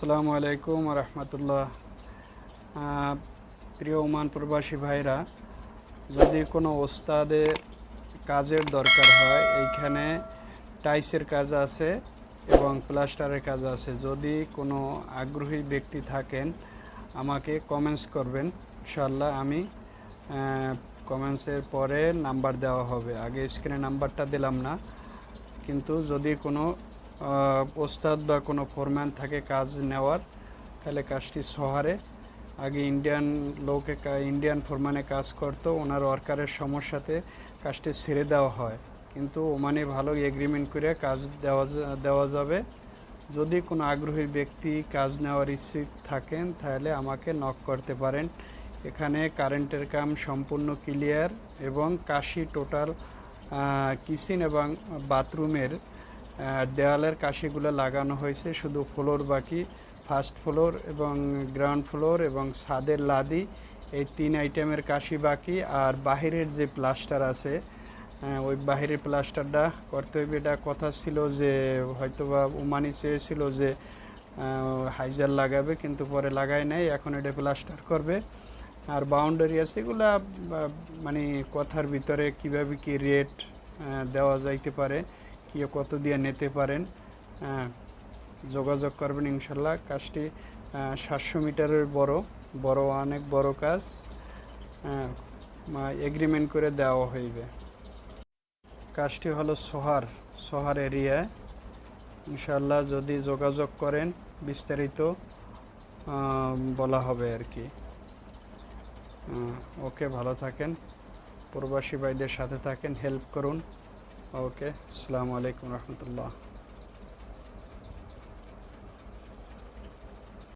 আসসালামু আলাইকুম রহমতুল্লাহ। প্রিয় ওমান প্রবাসী ভাইরা, যদি কোনো ওস্তাদের কাজের দরকার হয়, এইখানে টাইসের কাজ আছে এবং প্লাস্টারের কাজ আছে। যদি কোনো আগ্রহী ব্যক্তি থাকেন, আমাকে কমেন্টস করবেন। ইনশাল্লাহ আমি কমেন্টসের পরে নাম্বার দেওয়া হবে। আগে স্ক্রিনে নাম্বারটা দিলাম না। কিন্তু যদি কোনো ওস্তাদ বা কোনো ফোরম্যান থাকে কাজ নেওয়ার, তাহলে কাজটি শহরে আগে ইন্ডিয়ান লোকে ইন্ডিয়ান ফোরম্যানে কাজ করতো, ওনার ওয়ার্কারের সমস্যাতে কাজটি ছেড়ে দেওয়া হয়। কিন্তু ওমানে ভালো এগ্রিমেন্ট করে কাজ দেওয়া দেওয়া যাবে। যদি কোনো আগ্রহী ব্যক্তি কাজ নেওয়ার ইচ্ছুক থাকেন, তাহলে আমাকে নক করতে পারেন। এখানে কারেন্টের কাম সম্পূর্ণ ক্লিয়ার এবং কাশি টোটাল কিচেন এবং বাথরুমের দেওয়ালের কাশিগুলো লাগানো হয়েছে, শুধু ফ্লোর বাকি ফার্স্ট ফ্লোর এবং গ্রাউন্ড ফ্লোর এবং ছাদের লাদি, এই তিন আইটেমের কাশি বাকি। আর বাহিরের যে প্লাস্টার আছে ওই বাহিরের প্লাস্টারটা করতে হইবে এটা কথা ছিল যে হয়তো বা উমানি চেয়েছিল যে হাইজার লাগাবে, কিন্তু পরে লাগায় নাই। এখন এটা প্লাস্টার করবে। আর বাউন্ডারি আছে, এগুলা মানে কথার ভিতরে কীভাবে কি রেট দেওয়া যাইতে পারে কি কত দিয়ে নিতে পারেন হ্যাঁ, যোগাযোগ করবেন ইনশাল্লাহ। কাজটি সাতশো মিটারের বড় বড় অনেক বড় কাজ এগ্রিমেন্ট করে দেওয়া হইবে। কাজটি হলো সোহার সোহার এরিয়ায় ইনশাল্লাহ যদি যোগাযোগ করেন বিস্তারিত বলা হবে আর কি। ওকে ভালো থাকেন। প্রবাসী ভাইদের সাথে থাকেন হেল্প করুন। ওকে আসসালামু আলাইকুম রহমতুল্লাহ